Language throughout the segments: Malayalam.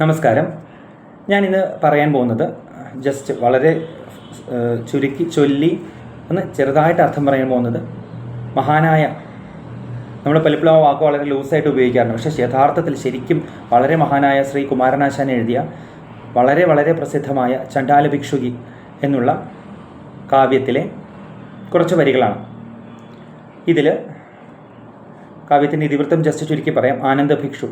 നമസ്കാരം. ഞാൻ ഇന്ന് പറയാൻ പോകുന്നത് ജസ്റ്റ് വളരെ ചുരുക്കി ചൊല്ലി ഒന്ന് ചെറുതായിട്ട് അർത്ഥം പറയാൻ പോകുന്നത് മഹാനായ നമ്മൾ പലപ്പോഴും ആ വാക്ക് വളരെ ലൂസായിട്ട് ഉപയോഗിക്കാറുണ്ട്. പക്ഷേ യഥാർത്ഥത്തിൽ ശരിക്കും വളരെ മഹാനായ ശ്രീ കുമാരനാശാൻ എഴുതിയ വളരെ വളരെ പ്രസിദ്ധമായ ചണ്ടാല ഭിക്ഷുകി എന്നുള്ള കാവ്യത്തിലെ കുറച്ച് വരികളാണ്. ഇതിൽ കാവ്യത്തിന്റെ ഇതിവൃത്തം ജസ്റ്റ് ചുരുക്കി പറയാം. ആനന്ദ ഭിക്ഷു.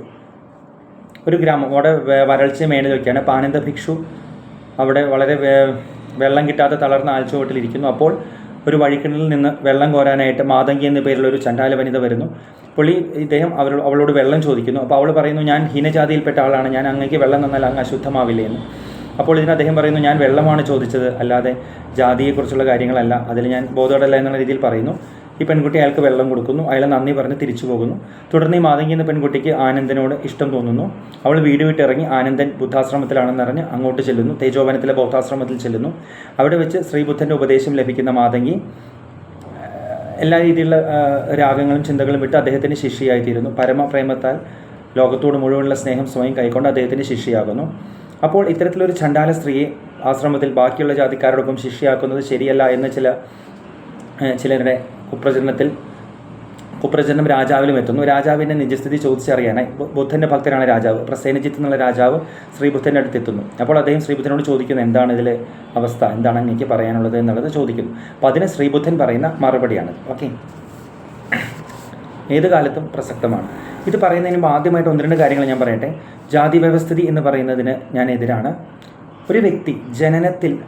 ഒരു ഗ്രാമം അവിടെ വരൾച്ച മേളിലൊക്കെയാണ് നോക്കിയാണ് പാനന്ദ ഭിക്ഷു അവിടെ വളരെ വെള്ളം കിട്ടാതെ തളർന്ന ആൽച്ചുവട്ടിലിരിക്കുന്നു അപ്പോൾ ഒരു വഴിക്കിണലിൽ നിന്ന് വെള്ളം കോരാനായിട്ട് മാതങ്കി എന്ന പേരുള്ള ഒരു ചണ്ടാല വനിത വരുന്നു. പുള്ളി ഇദ്ദേഹം അവരോട് അവളോട് വെള്ളം ചോദിക്കുന്നു. അപ്പോൾ അവൾ പറയുന്നു ഞാൻ ഹീനജാതിയിൽപ്പെട്ട ആളാണ്. ഞാൻ അങ്ങേക്ക് വെള്ളം തന്നാൽ അങ്ങ് അശുദ്ധമാവില്ലേ? എന്ന്. അപ്പോൾ ഇതിന് അദ്ദേഹം പറയുന്നു ഞാൻ വെള്ളമാണ് ചോദിച്ചത്. അല്ലാതെ ജാതിയെക്കുറിച്ചുള്ള കാര്യങ്ങളല്ല. അതിൽ ഞാൻ ബോധമല്ല എന്നുള്ള രീതിയിൽ പറയുന്നു. ഈ പെൺകുട്ടി അയാൾക്ക് വെള്ളം കൊടുക്കുന്നു. അയാൾ നന്ദി പറഞ്ഞ് തിരിച്ചു പോകുന്നു. തുടർന്ന് ഈ മാതങ്കി എന്ന പെൺകുട്ടിക്ക് ആനന്ദനോട് ഇഷ്ടം തോന്നുന്നു. അവൾ വീട് വിട്ടിറങ്ങി ആനന്ദൻ ബുദ്ധാശ്രമത്തിലാണെന്ന് അറിഞ്ഞ് അങ്ങോട്ട് ചെല്ലുന്നു. തേജോവനത്തിലെ ബൗദ്ധാശ്രമത്തിൽ ചെല്ലുന്നു. അവിടെ വെച്ച് ശ്രീബുദ്ധന്റെ ഉപദേശം ലഭിക്കുന്ന മാതങ്കി എല്ലാ രീതിയിലുള്ള രാഗങ്ങളും ചിന്തകളും വിട്ട് അദ്ദേഹത്തിന് ശിഷ്യയായിത്തീരുന്നു. പരമപ്രേമത്താൽ ലോകത്തോട് മുഴുവനുള്ള സ്നേഹം സ്വയം കൈക്കൊണ്ട് അദ്ദേഹത്തിന് ശിഷ്യയാകുന്നു. അപ്പോൾ ഇത്തരത്തിലൊരു ചണ്ടാല സ്ത്രീയെ ആശ്രമത്തിൽ ബാക്കിയുള്ള ജാതിക്കാരോടൊപ്പം ശിഷ്യയാക്കുന്നത് ശരിയല്ല എന്ന് ചില ചിലരുടെ കുപ്രചരണത്തിൽ കുപ്രചരണം രാജാവിലും എത്തുന്നു. രാജാവിന്റെ നിജസ്ഥിതി ചോദിച്ചറിയാനായി ബുദ്ധന്റെ ഭക്തനാണ് രാജാവ്. പ്രസേനജിത്ത് എന്നുള്ള രാജാവ് ശ്രീബുദ്ധന്റെ അടുത്ത് എത്തുന്നു അപ്പോൾ അദ്ദേഹം ശ്രീബുദ്ധനോട് ചോദിക്കുന്നു എന്താണ് ഇതിലെ അവസ്ഥ? എന്താണ് എനിക്ക് പറയാനുള്ളത് എന്നുള്ളത് ചോദിക്കുന്നു. അപ്പോൾ അതിന് ശ്രീബുദ്ധൻ പറയുന്ന മറുപടിയാണ്. ഓക്കെ. ഏത് കാലത്തും പ്രസക്തമാണ്. ഇത് പറയുന്നതിന് മുമ്പ് ആദ്യമായിട്ട് ഒന്ന് രണ്ട് കാര്യങ്ങൾ ഞാൻ പറയട്ടെ. ജാതി വ്യവസ്ഥിതി എന്ന് പറയുന്നതിന് ഞാൻ എതിരാണ്. ഒരു വ്യക്തി ജനനത്തിൽ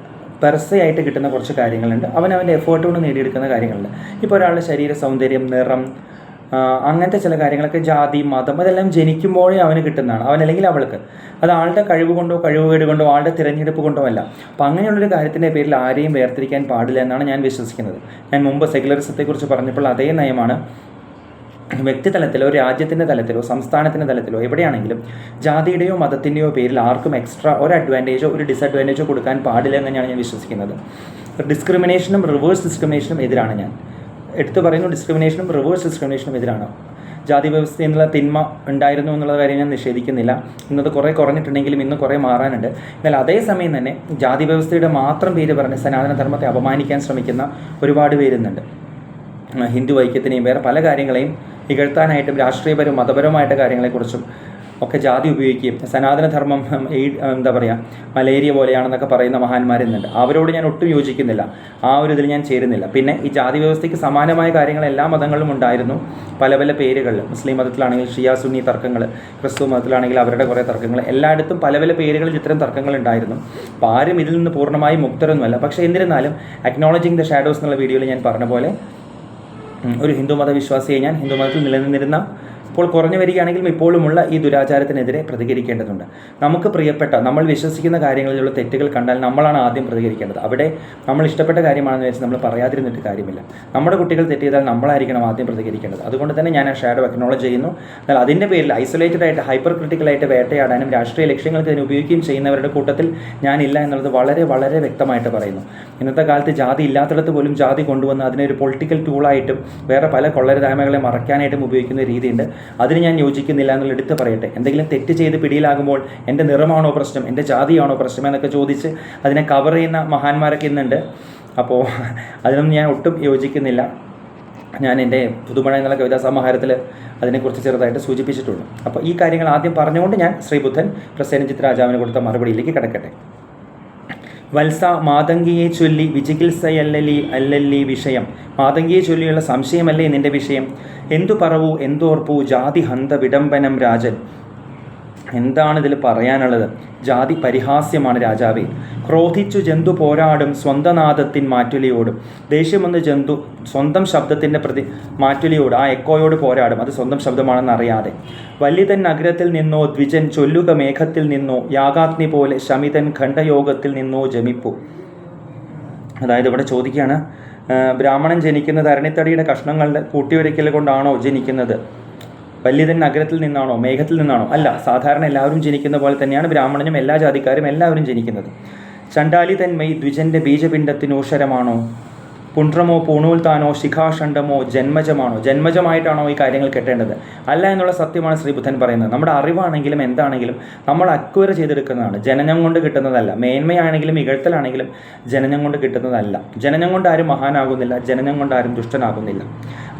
പെർസയായിട്ട് കിട്ടുന്ന കുറച്ച് കാര്യങ്ങളുണ്ട്. അവൻ അവന്റെ എഫേർട്ട് കൊണ്ട് നേടിയെടുക്കുന്ന കാര്യങ്ങളുണ്ട്. ഇപ്പോൾ ഒരാളുടെ ശരീര സൗന്ദര്യം നിറം അങ്ങനത്തെ ചില കാര്യങ്ങളൊക്കെ ജാതി മതം അതെല്ലാം ജനിക്കുമ്പോഴേ അവന് കിട്ടുന്നതാണ്. അവൻ അല്ലെങ്കിൽ അവൾക്ക്. അത് ആളുടെ കഴിവ് കൊണ്ടോ കഴിവുകേട് കൊണ്ടോ ആളുടെ തിരഞ്ഞെടുപ്പ് കൊണ്ടോ അല്ല. അപ്പം അങ്ങനെയുള്ളൊരു കാര്യത്തിന്റെ പേരിൽ ആരെയും വേർതിരിക്കാൻ പാടില്ല എന്നാണ് ഞാൻ വിശ്വസിക്കുന്നത്. ഞാൻ മുമ്പ് സെക്യുലറിസത്തെക്കുറിച്ച് പറഞ്ഞപ്പോൾ അതേ നയമാണ് വ്യക്തിതലത്തിലോ രാജ്യത്തിന്റെ തലത്തിലോ സംസ്ഥാനത്തിന്റെ തലത്തിലോ എവിടെയാണെങ്കിലും ജാതിയുടെയോ മതത്തിന്റെയോ പേരിൽ ആർക്കും എക്സ്ട്രാ ഒരു അഡ്വാന്റേജോ ഒരു ഡിസഡ്വാന്റേജോ കൊടുക്കാൻ പാടില്ല എന്ന് തന്നെയാണ് ഞാൻ വിശ്വസിക്കുന്നത്. ഡിസ്ക്രിമിനേഷനും റിവേഴ്സ് ഡിസ്ക്രിമിനേഷനും എതിരാണ് ഞാൻ. എടുത്തു പറയുന്നു ഡിസ്ക്രിമിനേഷനും റിവേഴ്സ് ഡിസ്ക്രിമിനേഷനും എതിരാണ്. ജാതി വ്യവസ്ഥ എന്നുള്ള തിന്മ ഉണ്ടായിരുന്നു എന്നുള്ള കാര്യം ഞാൻ നിഷേധിക്കുന്നില്ല. ഇന്നത് കുറേ കുറഞ്ഞിട്ടുണ്ടെങ്കിലും ഇന്ന് കുറേ മാറാനുണ്ട്. എന്നാൽ അതേസമയം തന്നെ ജാതി വ്യവസ്ഥയുടെ മാത്രം പേര് പറഞ്ഞ് സനാതന ധർമ്മത്തെ അപമാനിക്കാൻ ശ്രമിക്കുന്ന ഒരുപാട് പേരുന്നുണ്ട് ഹിന്ദു ഐക്യത്തിനെയും വേറെ പല കാര്യങ്ങളെയും ഇകഴ്ത്താനായിട്ടും രാഷ്ട്രീയപരവും മതപരവുമായിട്ട് കാര്യങ്ങളെക്കുറിച്ചും ഒക്കെ ജാതി ഉപയോഗിക്കുകയും സനാതനധർമ്മം ഈ എന്താ പറയുക മലേറിയ പോലെയാണെന്നൊക്കെ പറയുന്ന മഹാന്മാരുന്നുണ്ട്. അവരോട് ഞാൻ ഒട്ടും യോജിക്കുന്നില്ല. ആ ഒരു ഇതിൽ ഞാൻ ചേരുന്നില്ല. പിന്നെ ഈ ജാതി വ്യവസ്ഥയ്ക്ക് സമാനമായ കാര്യങ്ങൾ എല്ലാ മതങ്ങളിലും ഉണ്ടായിരുന്നു. പല പല പേരുകളിൽ മുസ്ലിം മതത്തിലാണെങ്കിൽ ഷിയ സുന്നി തർക്കങ്ങൾ ക്രിസ്തു മതത്തിലാണെങ്കിൽ അവരുടെ കുറേ തർക്കങ്ങൾ എല്ലായിടത്തും പല പല പേരുകളിൽ ഇത്തരം തർക്കങ്ങൾ ഉണ്ടായിരുന്നു. അപ്പോൾ ആരും ഇതിൽ നിന്ന് പൂർണമായും മുക്തരൊന്നുമല്ല. പക്ഷേ എന്നിരുന്നാലും അക്നോളജിങ് ദ ഷാഡോസ് എന്നുള്ള വീഡിയോയിൽ ഞാൻ പറഞ്ഞ പോലെ ഒരു ഹിന്ദു മതവിശ്വാസിയെ ഞാൻ ഹിന്ദു മതത്തിൽ നിലനിന്നിരുന്ന ഇപ്പോൾ കുറഞ്ഞു വരികയാണെങ്കിലും ഇപ്പോഴുമുള്ള ഈ ദുരാചാരത്തിനെതിരെ പ്രതികരിക്കേണ്ടതുണ്ട്. നമുക്ക് പ്രിയപ്പെട്ട നമ്മൾ വിശ്വസിക്കുന്ന കാര്യങ്ങളിലുള്ള തെറ്റുകൾ കണ്ടാൽ നമ്മളാണ് ആദ്യം പ്രതികരിക്കേണ്ടത്. അവിടെ നമ്മൾ ഇഷ്ടപ്പെട്ട കാര്യമാണെന്ന് വെച്ച് നമ്മൾ പറയാതിരുന്നിട്ട് കാര്യമില്ല. നമ്മുടെ കുട്ടികൾ തെറ്റ് ചെയ്താൽ നമ്മളായിരിക്കണം ആദ്യം പ്രതികരിക്കേണ്ടത്. അതുകൊണ്ട് തന്നെ ഞാൻ ആ ഷാഡോ അക്നോളജ് ചെയ്യുന്നു. എന്നാൽ അതിന്റെ പേരിൽ ഐസൊലേറ്റഡ് ആയിട്ട് ഹൈപ്പർ ക്രിട്ടിക്കലായിട്ട് വേട്ടയാടാനും രാഷ്ട്രീയ ലക്ഷ്യങ്ങൾക്ക് ഇതിനെ ഉപയോഗിക്കുകയും ചെയ്യുന്നവരുടെ കൂട്ടത്തിൽ ഞാനില്ല എന്നുള്ളത് വളരെ വളരെ വ്യക്തമായിട്ട് പറയുന്നു. ഇന്നത്തെ കാലത്ത് ജാതി ഇല്ലാത്തിടത്ത് പോലും ജാതി കൊണ്ടുവന്ന് അതിനെ ഒരു പൊളിറ്റിക്കൽ ടൂളായിട്ടും വേറെ പല കൊള്ളരുതായ്മകളെ മറയ്ക്കാനായിട്ടും ഉപയോഗിക്കുന്ന രീതിയുണ്ട്. അതിന് ഞാൻ യോജിക്കുന്നില്ല എന്നുള്ള എടുത്ത് പറയട്ടെ. എന്തെങ്കിലും തെറ്റ് ചെയ്ത് പിടിയിലാകുമ്പോൾ എന്റെ നിറമാണോ പ്രശ്നം? എന്റെ ജാതിയാണോ പ്രശ്നം? എന്നൊക്കെ ചോദിച്ച് അതിനെ കവർ ചെയ്യുന്ന മഹാന്മാരൊക്കെ ഇന്നുണ്ട്. അപ്പോൾ അതിനൊന്നും ഞാൻ ഒട്ടും യോജിക്കുന്നില്ല. ഞാൻ എന്റെ പുതുമഴ എന്നുള്ള കവിതാ സമാഹാരത്തിൽ അതിനെക്കുറിച്ച് ചെറുതായിട്ട് സൂചിപ്പിച്ചിട്ടുണ്ട്. അപ്പോൾ ഈ കാര്യങ്ങൾ ആദ്യം പറഞ്ഞുകൊണ്ട് ഞാൻ ശ്രീബുദ്ധൻ പ്രസേനജിത്ത് രാജാവിന് കൊടുത്ത മറുപടിയിലേക്ക് കിടക്കട്ടെ. വത്സ മാതങ്കിയെ ചൊല്ലി വിചികിത്സയല്ലലി അല്ലല്ലി വിഷയം. മാതങ്കിയെ ചൊല്ലിയുള്ള സംശയമല്ലേ നിന്റെ വിഷയം? എന്തു പറവൂ എന്തോർപ്പൂ ജാതി ഹന്ത വിടംബനം രാജൻ. എന്താണ് ഇതിൽ പറയാനുള്ളത്? ജാതി പരിഹാസ്യമാണ് രാജാവേ. ക്രോധിച്ചു ജന്തു പോരാടും സ്വന്തനാദത്തിൻ മാറ്റുലിയോടും. ദേഷ്യമെന്ന് ജന്തു സ്വന്തം ശബ്ദത്തിന്റെ പ്രതി മാറ്റുലിയോട് ആ എക്കോയോട് പോരാടും. അത് സ്വന്തം ശബ്ദമാണെന്ന് അറിയാതെ. വലിതൻ നഗരത്തിൽ നിന്നോ ദ്വിജൻ ചൊല്ലുക മേഘത്തിൽ നിന്നോ യാഗാഗ്നി പോലെ ശമിതൻ ഖണ്ഡയോഗത്തിൽ നിന്നോ ജമിപ്പു. അതായത് ഇവിടെ ചോദിക്കുകയാണ് ബ്രാഹ്മണൻ ജനിക്കുന്നത് അരണിത്തടിയുടെ കഷ്ണങ്ങളുടെ കൂട്ടിയൊരിക്കൽ കൊണ്ടാണോ ജനിക്കുന്നത്? വല്യതൻ നഗരത്തിൽ നിന്നാണോ മേഘത്തിൽ നിന്നാണോ? അല്ല സാധാരണ എല്ലാവരും ജനിക്കുന്ന പോലെ തന്നെയാണ് ബ്രാഹ്മണനും എല്ലാ ജാതിക്കാരും എല്ലാവരും ജനിക്കുന്നത്. ചണ്ടാലി തന്മയി ദ്വിജന്റെ ബീജപിണ്ഡത്തിനൂഷരമാണോ പുണ്ട്രമോ പൂണൂൽത്താനോ ശിഖാഷണ്ഡമോ ജന്മജമാണോ? ജന്മജമായിട്ടാണോ ഈ കാര്യങ്ങൾ കെട്ടേണ്ടത്? അല്ല എന്നുള്ള സത്യമാണ് ശ്രീബുദ്ധൻ പറയുന്നത്. നമ്മുടെ അറിവാണെങ്കിലും എന്താണെങ്കിലും നമ്മൾ അക്വയർ ചെയ്തെടുക്കുന്നതാണ്. ജനനം കൊണ്ട് കിട്ടുന്നതല്ല. മേന്മയാണെങ്കിലും ഇകഴ്ത്തലാണെങ്കിലും ജനനം കൊണ്ട് കിട്ടുന്നതല്ല. ജനനം കൊണ്ട് ആരും മഹാനാകുന്നില്ല. ജനനം കൊണ്ട് ആരും ദുഷ്ടനാകുന്നില്ല.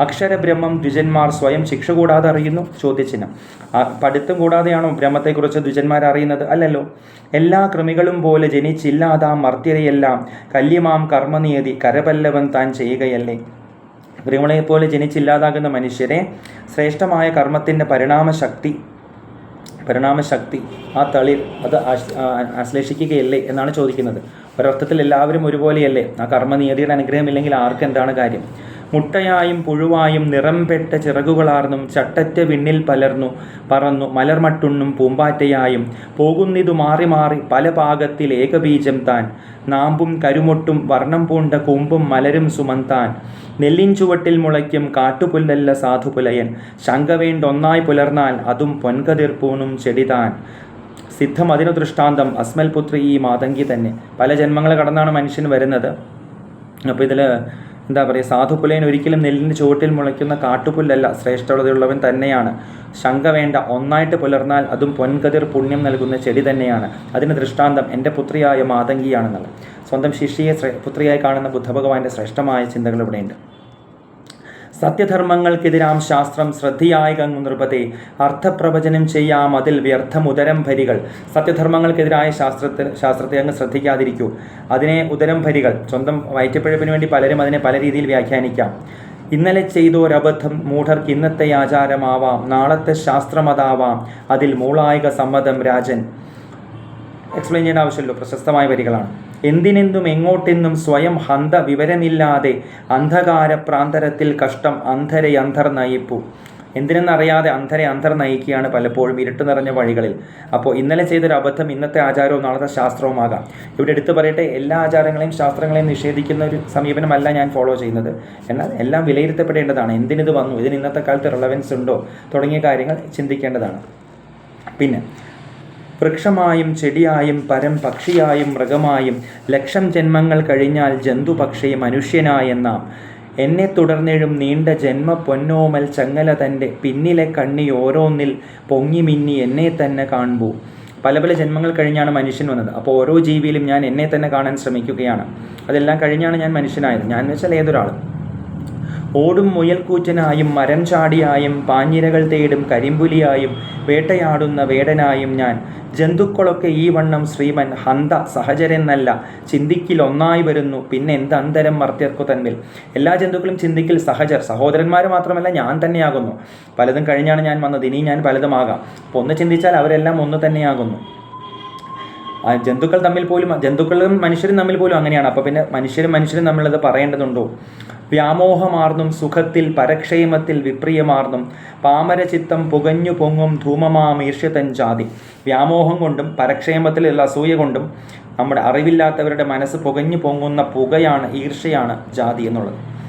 അക്ഷരബ്രഹ്മം ദ്വിജന്മാർ സ്വയം ശിക്ഷ കൂടാതെ അറിയുന്നു ചോദ്യചിഹ്നം. പഠിത്തം കൂടാതെയാണോ ബ്രഹ്മത്തെക്കുറിച്ച് ദ്വിജന്മാർ അറിയുന്നത്? അല്ലല്ലോ. എല്ലാ കൃമികളും പോലെ ജനിച്ചില്ലാതാം മർത്യതയെല്ലാം കല്യമാം കർമ്മനിയതി കരപല്ലവൻ താൻ ചെയ്യുകയല്ലേ? പോലെ ജനിച്ചില്ലാതാകുന്ന മനുഷ്യരെ ശ്രേഷ്ഠമായ കർമ്മത്തിന്റെ പരിണാമശക്തി പരിണാമശക്തി ആ തളിർ അത് ആശ്- ആശ്ലേഷിക്കുകയല്ലേ എന്നാണ് ചോദിക്കുന്നത്. ഒരർത്ഥത്തിൽ എല്ലാവരും ഒരുപോലെയല്ലേ? ആ കർമ്മനിയതിയുടെ അനുഗ്രഹമില്ലെങ്കിൽ ആർക്ക് എന്താണ് കാര്യം? മുട്ടയായും പുഴുവായും നിറംപെട്ട ചിറകുകളാർന്നും ചട്ടറ്റ വിണ്ണിൽ പലർന്നു പറന്നു മലർമട്ടുണ്ണും പൂമ്പാറ്റയായും പോകുന്നിതു മാറി മാറി പല പാകത്തിൽ ഏകബീജം താൻ. നാമ്പും കരുമൊട്ടും വർണം പൂണ്ട കൂമ്പും മലരും സുമന്താൻ നെല്ലിൻ ചുവട്ടിൽ മുളയ്ക്കും കാട്ടുപുല്ലല്ല സാധുപുലയൻ. ശങ്ക വേണ്ടൊന്നായി പുലർന്നാൽ അതും പൊൻകതിർപ്പൂണും ചെടിതാൻ സിദ്ധം അതിനു ദൃഷ്ടാന്തം അസ്മൽ പുത്രി ഈ മാതങ്കി തന്നെ. പല ജന്മങ്ങൾ കടന്നാണ് മനുഷ്യൻ വരുന്നത്. അപ്പോൾ ഇതിൽ എന്താ പറയുക സാധുപുലയൻ ഒരിക്കലും നെല്ലിന്റെ ചുവട്ടിൽ മുളയ്ക്കുന്ന കാട്ടുപുല്ലല്ല ശ്രേഷ്ഠതയുള്ളവൻ തന്നെയാണ്. ശങ്ക വേണ്ട ഒന്നായിട്ട് പുലർന്നാൽ അതും പൊൻകതിർ പുണ്യം നൽകുന്ന ചെടി തന്നെയാണ്. അതിന് ദൃഷ്ടാന്തം എന്റെ പുത്രിയായ മാതങ്കിയാണെന്നുള്ളത് സ്വന്തം ശിഷ്യയെ പുത്രിയായി കാണുന്ന ബുദ്ധഭഗവാന്റെ ശ്രേഷ്ഠമായ ചിന്തകൾ ഇവിടെയുണ്ട്. സത്യധർമ്മങ്ങൾക്കെതിരാം ശാസ്ത്രം ശ്രദ്ധയായി കങ്ങു നൃപതേ അർത്ഥപ്രവചനം ചെയ്യാം അതിൽ വ്യർത്ഥം ഉദരം ഭരികൾ. സത്യധർമ്മങ്ങൾക്കെതിരായ ശാസ്ത്രത്തിൽ ശാസ്ത്രത്തെ അങ്ങ് ശ്രദ്ധിക്കാതിരിക്കൂ. അതിനെ ഉദരം ഭരികൾ. സ്വന്തം വയറ്റപ്പിഴപ്പിന് വേണ്ടി പലരും അതിനെ പല രീതിയിൽ വ്യാഖ്യാനിക്കാം. ഇന്നലെ ചെയ്തോരബദ്ധം മൂഢർക്ക് ഇന്നത്തെ ആചാരമാവാം നാളത്തെ ശാസ്ത്രമതാവാം അതിൽ മൂളായിക സമ്മതം രാജൻ. എക്സ്പ്ലെയിൻ ചെയ്യേണ്ട ആവശ്യമില്ലല്ലോ പ്രശസ്തമായ വരികളാണ്. എന്തിനെന്തും എങ്ങോട്ടെന്നും സ്വയം ഹന്ത വിവരമില്ലാതെ അന്ധകാര പ്രാന്തരത്തിൽ കഷ്ടം അന്ധരെ അന്ധർ നയിപ്പു. എന്തിനെന്നറിയാതെ അന്ധരെ അന്ധർ നയിക്കുകയാണ് പലപ്പോഴും ഇരുട്ട് നിറഞ്ഞ വഴികളിൽ. അപ്പോൾ ഇന്നലെ ചെയ്തൊരു അബദ്ധം ഇന്നത്തെ ആചാരവും നാളത്തെ ശാസ്ത്രവുമാകാം ഇവിടെ എടുത്തു പറയട്ടെ എല്ലാ ആചാരങ്ങളെയും ശാസ്ത്രങ്ങളെയും നിഷേധിക്കുന്ന ഒരു സമീപനമല്ല ഞാൻ ഫോളോ ചെയ്യുന്നത്. എന്നാൽ എല്ലാം വിലയിരുത്തപ്പെടേണ്ടതാണ്. എന്തിനിത് വന്നു? ഇതിന് ഇന്നത്തെ കാലത്ത് റിലവൻസ് ഉണ്ടോ? തുടങ്ങിയ കാര്യങ്ങൾ ചിന്തിക്കേണ്ടതാണ്. പിന്നെ വൃക്ഷമായും ചെടിയായും പരം പക്ഷിയായും മൃഗമായും ലക്ഷം ജന്മങ്ങൾ കഴിഞ്ഞാൽ ജന്തുപക്ഷി മനുഷ്യനായെന്ന. എന്നെ തുടർന്നെഴും നീണ്ട ജന്മ പൊന്നോമൽ ചങ്ങല തന്റെ പിന്നിലെ കണ്ണി ഓരോന്നിൽ പൊങ്ങി മിന്നി എന്നെ തന്നെ കാണുമ്പോൾ പല പല ജന്മങ്ങൾ കഴിഞ്ഞാണ് മനുഷ്യൻ വന്നത്. അപ്പോൾ ഓരോ ജീവിയിലും ഞാൻ എന്നെ തന്നെ കാണാൻ ശ്രമിക്കുകയാണ്. അതെല്ലാം കഴിഞ്ഞാണ് ഞാൻ മനുഷ്യനായത്. ഞാൻ വെച്ചാൽ ഏതൊരാളും. ഓടും മുയൽക്കൂറ്റനായും മരം ചാടിയായും പാഞ്ഞിരകൾ തേടും കരിമ്പുലിയായും വേട്ടയാടുന്ന വേടനായും ഞാൻ. ജന്തുക്കളൊക്കെ ഈ വണ്ണം ശ്രീമൻ ഹന്ത സഹചരെന്നല്ല. ചിന്തിക്കിൽ ഒന്നായി വരുന്നു. പിന്നെ എന്ത് അന്തരം മർത്യർക്കു തന്നിൽ? എല്ലാ ജന്തുക്കളും ചിന്തിക്കിൽ സഹചർ. സഹോദരന്മാർ മാത്രമല്ല ഞാൻ തന്നെയാകുന്നു. പലതും കഴിഞ്ഞാണ് ഞാൻ വന്നത്. ഇനി ഞാൻ പലതുമാകാം. അപ്പോൾ ഒന്ന് ചിന്തിച്ചാൽ അവരെല്ലാം ഒന്ന് തന്നെയാകുന്നു. ജന്തുക്കൾ തമ്മിൽ പോലും ജന്തുക്കളും മനുഷ്യരും തമ്മിൽ പോലും അങ്ങനെയാണ്. അപ്പോൾ പിന്നെ മനുഷ്യരും മനുഷ്യരും തമ്മിലത് പറയേണ്ടതുണ്ടോ? വ്യാമോഹമാർന്നും സുഖത്തിൽ പരക്ഷേമത്തിൽ വിപ്രിയമാർന്നും പാമരചിത്തം പുകഞ്ഞു പൊങ്ങും ധൂമമാം ഈർഷ്യതൻ ജാതി. വ്യാമോഹം കൊണ്ടും പരക്ഷേമത്തിലുള്ള അസൂയ കൊണ്ടും നമ്മുടെ അറിവില്ലാത്തവരുടെ മനസ്സ് പുകഞ്ഞു പൊങ്ങുന്ന പുകയാണ് ഈർഷ്യയാണ് ജാതി എന്നുള്ളത്.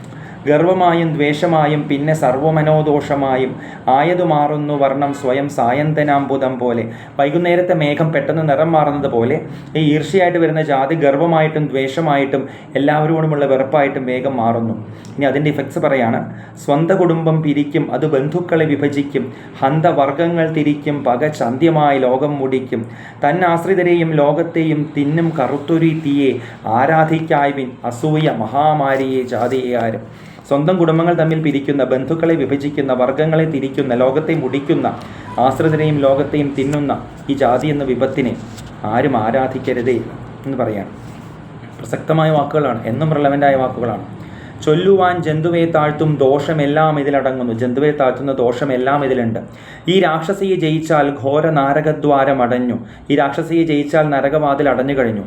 ഗർവമായും ദ്വേഷമായും പിന്നെ സർവമനോദോഷമായും ആയതു മാറുന്നു വർണം സ്വയം സായന്തനാംബുധം പോലെ. വൈകുന്നേരത്തെ മേഘം പെട്ടെന്ന് നിറം മാറുന്നത് പോലെ ഈ ഈർഷ്യയായിട്ട് വരുന്ന ജാതി ഗർവമായിട്ടും ദ്വേഷമായിട്ടും എല്ലാവരോടുമുള്ള വെറുപ്പായിട്ടും വേഗം മാറുന്നു. ഇനി അതിന്റെ ഇഫക്ട്സ് പറയാണ്. സ്വന്തം കുടുംബം പിരിക്കും അത് ബന്ധുക്കളെ വിഭജിക്കും ഹന്തവർഗങ്ങൾ തിരിക്കും പക ചന്ത്യമായി ലോകം മുടിക്കും. തന്നാശ്രിതരെയും ലോകത്തെയും തിന്നും കറുത്തൊരു തീയെ ആരാധിക്കായ്വിൻ അസൂയ മഹാമാരിയെ ജാതിയെ ആരും. സ്വന്തം കുടുംബങ്ങൾ തമ്മിൽ പിരിക്കുന്ന ബന്ധുക്കളെ വിഭജിക്കുന്ന വർഗങ്ങളെ തിരിക്കുന്ന ലോകത്തെ മുടിക്കുന്ന ആശ്രിതരെയും ലോകത്തെയും തിന്നുന്ന ഈ ജാതി എന്ന വിപത്തിനെ ആരും ആരാധിക്കരുതേ എന്ന് പറയാണ് പ്രസക്തമായ വാക്കുകളാണ് എന്നും റിലവന്റായ വാക്കുകളാണ്. ചൊല്ലുവാൻ ജന്തുവെ താഴ്ത്തും ദോഷമെല്ലാം ഇതിലടങ്ങുന്നു ജന്തുവെ താഴ്ത്തുന്ന ദോഷമെല്ലാം ഇതിലുണ്ട്. ഈ രാക്ഷസിയെ ജയിച്ചാൽ ഘോര നാരകദ്വാരം അടഞ്ഞു. ഈ രാക്ഷസിയെ ജയിച്ചാൽ നരകവാതിൽ അടഞ്ഞു കഴിഞ്ഞു.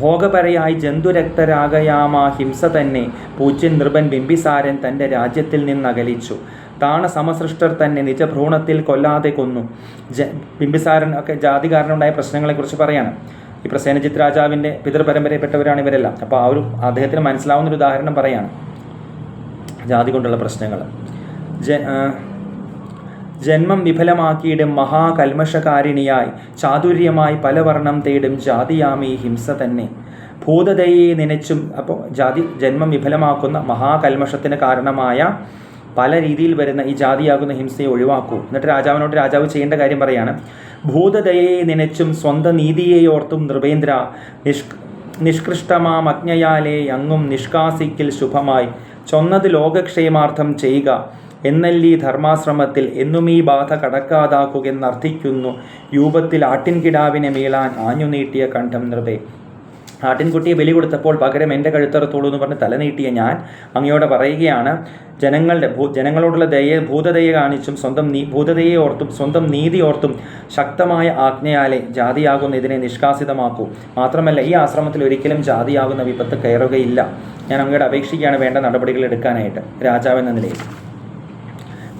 ഭോഗപരയായി ജന്തുരക്തരാകയാമാ ഹിംസ തന്നെ. പൂജ്യൻ നൃപൻ ബിംബിസാരൻ തന്റെ രാജ്യത്തിൽ നിന്നകലിച്ചു. താണ സമസൃഷ്ടർ തന്നെ നിജഭ്രൂണത്തിൽ കൊല്ലാതെ കൊന്നു. ജ ബിംബിസാരൻ ഒക്കെ ജാതി കാരണമുണ്ടായ പ്രശ്നങ്ങളെക്കുറിച്ച് പറയാണ്. ഈ പ്രസേനജിത് രാജാവിന്റെ പിതൃപരമ്പരയിൽപ്പെട്ടവരാണ് ഇവരെല്ലാം. അപ്പോൾ ആ ഒരു അദ്ദേഹത്തിന് മനസ്സിലാവുന്ന ഒരു ഉദാഹരണം പറയാണ്. ജാതി കൊണ്ടുള്ള പ്രശ്നങ്ങൾ ജ ജന്മം വിഫലമാക്കിയിടും മഹാകൽമഷകാരിണിയായി ചാതുര്യമായി പലവർണം തേടും ജാതിയാമി ഹിംസ തന്നെ. ഭൂതതയെ നനച്ചും അപ്പോൾ ജാതി ജന്മം വിഫലമാക്കുന്ന മഹാകൽമഷത്തിന് കാരണമായ പല രീതിയിൽ വരുന്ന ഈ ജാതിയാകുന്ന ഹിംസയെ ഒഴിവാക്കൂ. എന്നിട്ട് രാജാവിനോട് രാജാവ് ചെയ്യേണ്ട കാര്യം പറയാണ്. ഭൂതതയെ നനച്ചും സ്വന്തം നീതിയെയോർത്തും നൃപേന്ദ്ര നിഷ്ക നിഷ്കൃഷ്ടമാം അജ്ഞയാലെ അങ്ങും നിഷ്കാസിക്കിൽ ശുഭമായി. ചൊന്നത് ലോകക്ഷേമാർത്ഥം ചെയ്യുക. എന്നല്ലീ ധർമാശ്രമത്തിൽ എന്നും ഈ ബാധ കടക്കാതാക്കുകയെന്നർത്ഥിക്കുന്നു രൂപത്തിൽ ആട്ടിൻകിടാവിനെ മീളാൻ ആഞ്ഞു നീട്ടിയ കണ്ഠം നൃപേ ആട്ടിൻകുട്ടിയെ ബലി കൊടുത്തപ്പോൾ പകരം എന്റെ കഴുത്തറത്തോളൂ എന്ന് പറഞ്ഞ് തലനീട്ടിയ ഞാൻ അങ്ങയോട് പറയുകയാണ് ജനങ്ങളുടെ ഭൂ ജനങ്ങളോടുള്ള ദയ ഭൂതതയെ കാണിച്ചും സ്വന്തം നീ ഭൂതതയെ ഓർത്തും സ്വന്തം നീതി ഓർത്തും ശക്തമായ ആജ്ഞയാലെ ജാതിയാകുന്ന ഇതിനെ നിഷ്കാസിതമാക്കൂ. മാത്രമല്ല ഈ ആശ്രമത്തിൽ ഒരിക്കലും ജാതിയാകുന്ന വിപത്ത് കയറുകയില്ല. ഞാൻ അങ്ങയുടെ അപേക്ഷിക്കുകയാണ് വേണ്ട നടപടികൾ എടുക്കാനായിട്ട്. രാജാവെന്ന നിലയിൽ.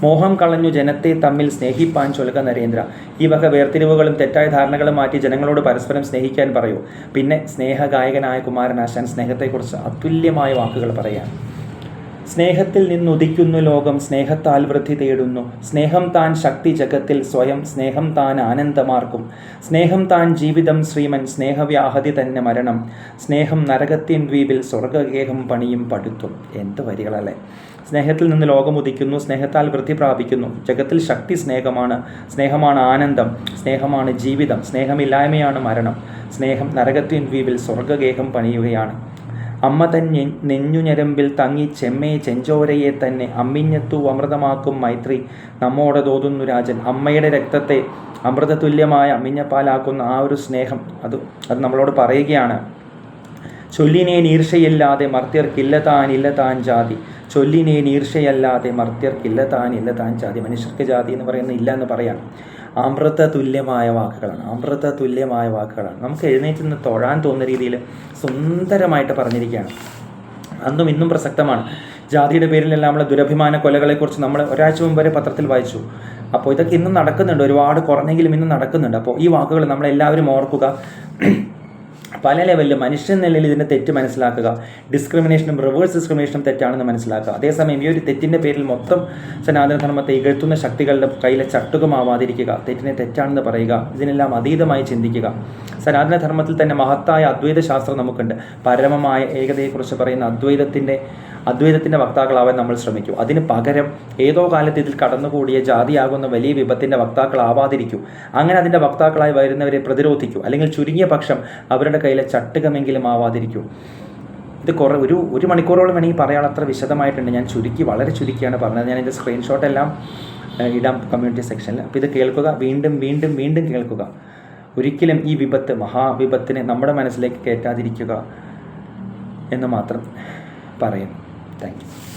മോഹം കളഞ്ഞു ജനത്തെ തമ്മിൽ സ്നേഹിപ്പാൻ ചൊല്ലുക നരേന്ദ്ര. ഈ വക വേർതിരിവുകളും തെറ്റായ ധാരണകളും മാറ്റി ജനങ്ങളോട് പരസ്പരം സ്നേഹിക്കാൻ പറയൂ. പിന്നെ സ്നേഹഗായകനായ കുമാരനാശാൻ സ്നേഹത്തെക്കുറിച്ച് അതുല്യമായ വാക്കുകൾ പറയാം സ്നേഹത്തിൽ നിന്നുദിക്കുന്നു ലോകം സ്നേഹത്താൽ വൃദ്ധി തേടുന്നു. സ്നേഹം താൻ ശക്തി ജഗത്തിൽ സ്വയം സ്നേഹം താൻ ആനന്ദമാർക്കും. സ്നേഹം താൻ ജീവിതം ശ്രീമൻ സ്നേഹവ്യാഹതി തന്നെ മരണം. സ്നേഹം നരകത്തിൻ ദ്വീപിൽ സ്വർഗഗേഹം പണിയും പടുത്തും. എന്ത് വരികളല്ലേ? സ്നേഹത്തിൽ നിന്ന് ലോകം ഉദിക്കുന്നു സ്നേഹത്താൽ വൃത്തി പ്രാപിക്കുന്നു. ജഗത്തിൽ ശക്തി സ്നേഹമാണ്. സ്നേഹമാണ് ആനന്ദം. സ്നേഹമാണ് ജീവിതം. സ്നേഹമില്ലായ്മയാണ് മരണം. സ്നേഹം നരകത്തിൻ ദ്വീപിൽ സ്വർഗഗേഹം പണിയുകയാണ്. അമ്മ നെഞ്ഞു നെഞ്ഞുഞരമ്പിൽ തങ്ങി ചെമ്മേ ചെഞ്ചോരയെ തന്നെ അമ്മിഞ്ഞത്തു അമൃതമാക്കും മൈത്രി. നമ്മോട് തോതുന്നു രാജൻ. അമ്മയുടെ രക്തത്തെ അമൃതതുല്യമായ അമ്മിഞ്ഞപ്പാലാക്കുന്ന ആ ഒരു സ്നേഹം. അത് അത് നമ്മളോട് പറയുകയാണ്. ചൊല്ലിനെ നീർഷയില്ലാതെ മർത്യർക്കില്ല താൻ ഇല്ല താൻ ജാതി. ചൊല്ലിനേ ഈർഷയല്ലാതെ മർത്യർക്കില്ല താൻ ഇല്ല താൻ ജാതി മനുഷ്യർക്ക് ജാതി എന്ന് പറയുന്ന ഇല്ല എന്ന് പറയാം. അമൃത തുല്യമായ വാക്കുകളാണ്. അമൃത തുല്യമായ വാക്കുകളാണ്. നമുക്ക് എഴുന്നേറ്റ് നിന്ന് തൊഴാൻ തോന്നുന്ന രീതിയിൽ സുന്ദരമായിട്ട് പറഞ്ഞിരിക്കുകയാണ്. അന്നും ഇന്നും പ്രസക്തമാണ്. ജാതിയുടെ പേരിലെല്ലാം നമ്മളെ ദുരഭിമാന കൊലകളെക്കുറിച്ച് നമ്മൾ ഒരാഴ്ച മുമ്പ് വരെ പത്രത്തിൽ വായിച്ചു. അപ്പോൾ ഇതൊക്കെ ഇന്നും നടക്കുന്നുണ്ട്. ഒരുപാട് കുറഞ്ഞെങ്കിലും ഇന്നും നടക്കുന്നുണ്ട്. അപ്പോൾ ഈ വാക്കുകൾ നമ്മളെല്ലാവരും ഓർക്കുക. പല ലെവലിൽ മനുഷ്യൻ നിലയിൽ ഇതിന്റെ തെറ്റ് മനസ്സിലാക്കുക. ഡിസ്ക്രിമിനേഷനും റിവേഴ്സ് ഡിസ്ക്രിമിനേഷനും തെറ്റാണെന്ന് മനസ്സിലാക്കുക. അതേസമയം ഈ ഒരു തെറ്റിന്റെ പേരിൽ മൊത്തം സനാതനധർമ്മത്തെ ഇകഴ്ത്തുന്ന ശക്തികളുടെ കയ്യിലെ ചട്ടുകമാവാതിരിക്കുക. തെറ്റിനെ തെറ്റാണെന്ന് പറയുക. ഇതിനെല്ലാം അതീതമായി ചിന്തിക്കുക. സനാതനധർമ്മത്തിൽ തന്നെ മഹത്തായ അദ്വൈത ശാസ്ത്രം നമുക്കുണ്ട്. പരമമായ ഏകതയെക്കുറിച്ച് പറയുന്ന അദ്വൈതത്തിന്റെ അദ്വൈതത്തിന്റെ വക്താക്കളാവാൻ നമ്മൾ ശ്രമിക്കൂ. അതിന് പകരം ഏതോ കാലത്ത് ഇതിൽ കടന്നുകൂടിയ ജാതിയാകുന്ന വലിയ വിപത്തിന്റെ വക്താക്കളാവാതിരിക്കൂ. അങ്ങനെ അതിന്റെ വക്താക്കളായി വരുന്നവരെ പ്രതിരോധിക്കൂ. അല്ലെങ്കിൽ ചുരുങ്ങിയ പക്ഷം അവരുടെ കയ്യിലെ ചട്ടുകമെങ്കിലും ആവാതിരിക്കൂ. ഇത് കുറേ ഒരു ഒരു മണിക്കൂറോളം വേണമെങ്കിൽ പറയാൻ അത്ര വിശദമായിട്ടുണ്ട്. ഞാൻ ചുരുക്കി വളരെ ചുരുക്കിയാണ് പറഞ്ഞത്. ഞാൻ ഇതിന്റെ സ്ക്രീൻഷോട്ട് എല്ലാം ഇടാം കമ്മ്യൂണിറ്റി സെക്ഷനിൽ അപ്പോൾ ഇത് കേൾക്കുക വീണ്ടും വീണ്ടും വീണ്ടും കേൾക്കുക. ഒരിക്കലും ഈ വിപത്ത് മഹാവിപത്തിനെ നമ്മുടെ മനസ്സിലേക്ക് കയറ്റാതിരിക്കുക എന്ന് മാത്രം പറയുന്നു താങ്ക് യു